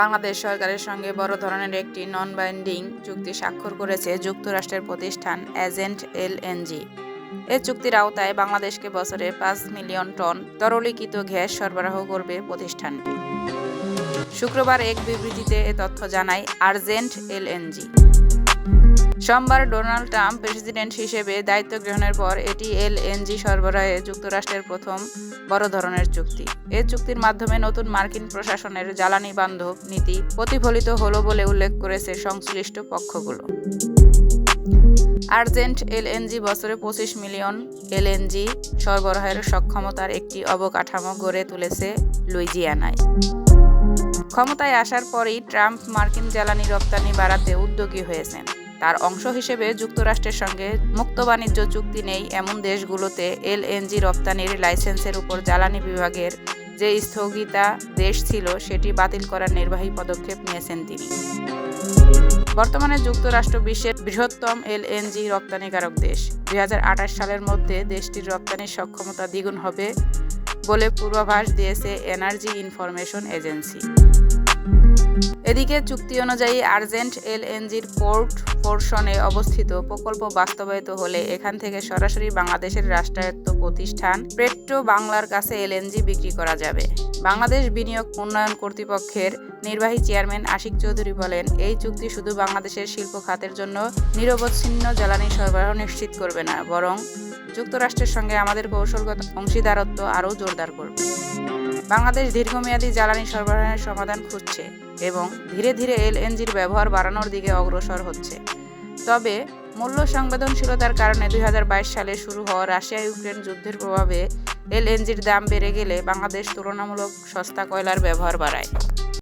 বাংলাদেশ সরকারের সঙ্গে বড় ধরনের একটি নন বাইন্ডিং চুক্তি স্বাক্ষর করেছে যুক্তরাষ্ট্রের প্রতিষ্ঠান এজেন্ট এলএনজি এ চুক্তির আওতায় বাংলাদেশকে বছরে পাঁচ মিলিয়ন টন তরলীকৃত গ্যাস সরবরাহ করবে প্রতিষ্ঠানটি। শুক্রবার এক বিবৃতিতে এ তথ্য জানায় আর্জেন্ট এলএনজি। সোমবার ডোনাল্ড ট্রাম্প প্রেসিডেন্ট হিসেবে দায়িত্ব গ্রহণের পর এটি এলএনজি সরবরাহে যুক্তরাষ্ট্রের প্রথম বড় ধরনের চুক্তি। এ চুক্তির মাধ্যমে নতুন মার্কিন প্রশাসনের জ্বালানি বান্ধব নীতি প্রতিফলিত হলো বলে উল্লেখ করেছে সংশ্লিষ্ট পক্ষগুলো। আর্জেন্ট এলএনজি বছরে পঁচিশ মিলিয়ন এলএনজি সরবরাহের সক্ষমতার একটি অবকাঠামো গড়ে তুলেছে লুইজিয়ানায়। ক্ষমতায় আসার পরেই ট্রাম্প মার্কিন জ্বালানি রপ্তানি বাড়াতে উদ্যোগী হয়েছেন। তার অংশ হিসেবে যুক্তরাষ্ট্রের সঙ্গে মুক্ত বাণিজ্য চুক্তি নেই এমন দেশগুলোতে এলএনজি রপ্তানির লাইসেন্সের উপর জ্বালানি বিভাগের যে স্থগিতা দেশ ছিল, সেটি বাতিল করার নির্বাহী পদক্ষেপ নিয়েছেন তিনি। বর্তমানে যুক্তরাষ্ট্র বিশ্বের বৃহত্তম এলএনজি রপ্তানিকারক দেশ। দুই হাজার আঠাশ সালের মধ্যে দেশটির রপ্তানির সক্ষমতা দ্বিগুণ হবে। বলে পূর্বাভাস দিয়েছে এনার্জি ইনফরমেশন এজেন্সি। এদিকে চুক্তি অনুযায়ী আর্জেন্ট এলএনজির পোর্ট পোর্শনে অবস্থিত প্রকল্প বাস্তবায়িত হলে এখান থেকে সরাসরি বাংলাদেশের রাষ্ট্রায়ত্ত প্রতিষ্ঠান পেট্রো বাংলার কাছে এলএনজি বিক্রি করা যাবে। বাংলাদেশ বিনিয়োগ উন্নয়ন কর্তৃপক্ষের নির্বাহী চেয়ারম্যান আশিক চৌধুরী বলেন, এই চুক্তি শুধু বাংলাদেশের শিল্প খাতের জন্য নিরবচ্ছিন্ন জ্বালানি সরবরাহ নিশ্চিত করবে না, বরং যুক্তরাষ্ট্রের সঙ্গে আমাদের কৌশলগত অংশীদারত্ব আরও জোরদার করবে। বাংলাদেশ দীর্ঘমেয়াদী জ্বালানি সরবরাহের সমাধান খুঁজছে এবং ধীরে ধীরে এলএনজির ব্যবহার বাড়ানোর দিকে অগ্রসর হচ্ছে। তবে মূল্য সংবেদনশীলতার কারণে দুই হাজার বাইশ সালে শুরু হওয়া রাশিয়া ইউক্রেন যুদ্ধের প্রভাবে এলএনজির দাম বেড়ে গেলে বাংলাদেশ তুলনামূলক সস্তা কয়লার ব্যবহার বাড়ায়।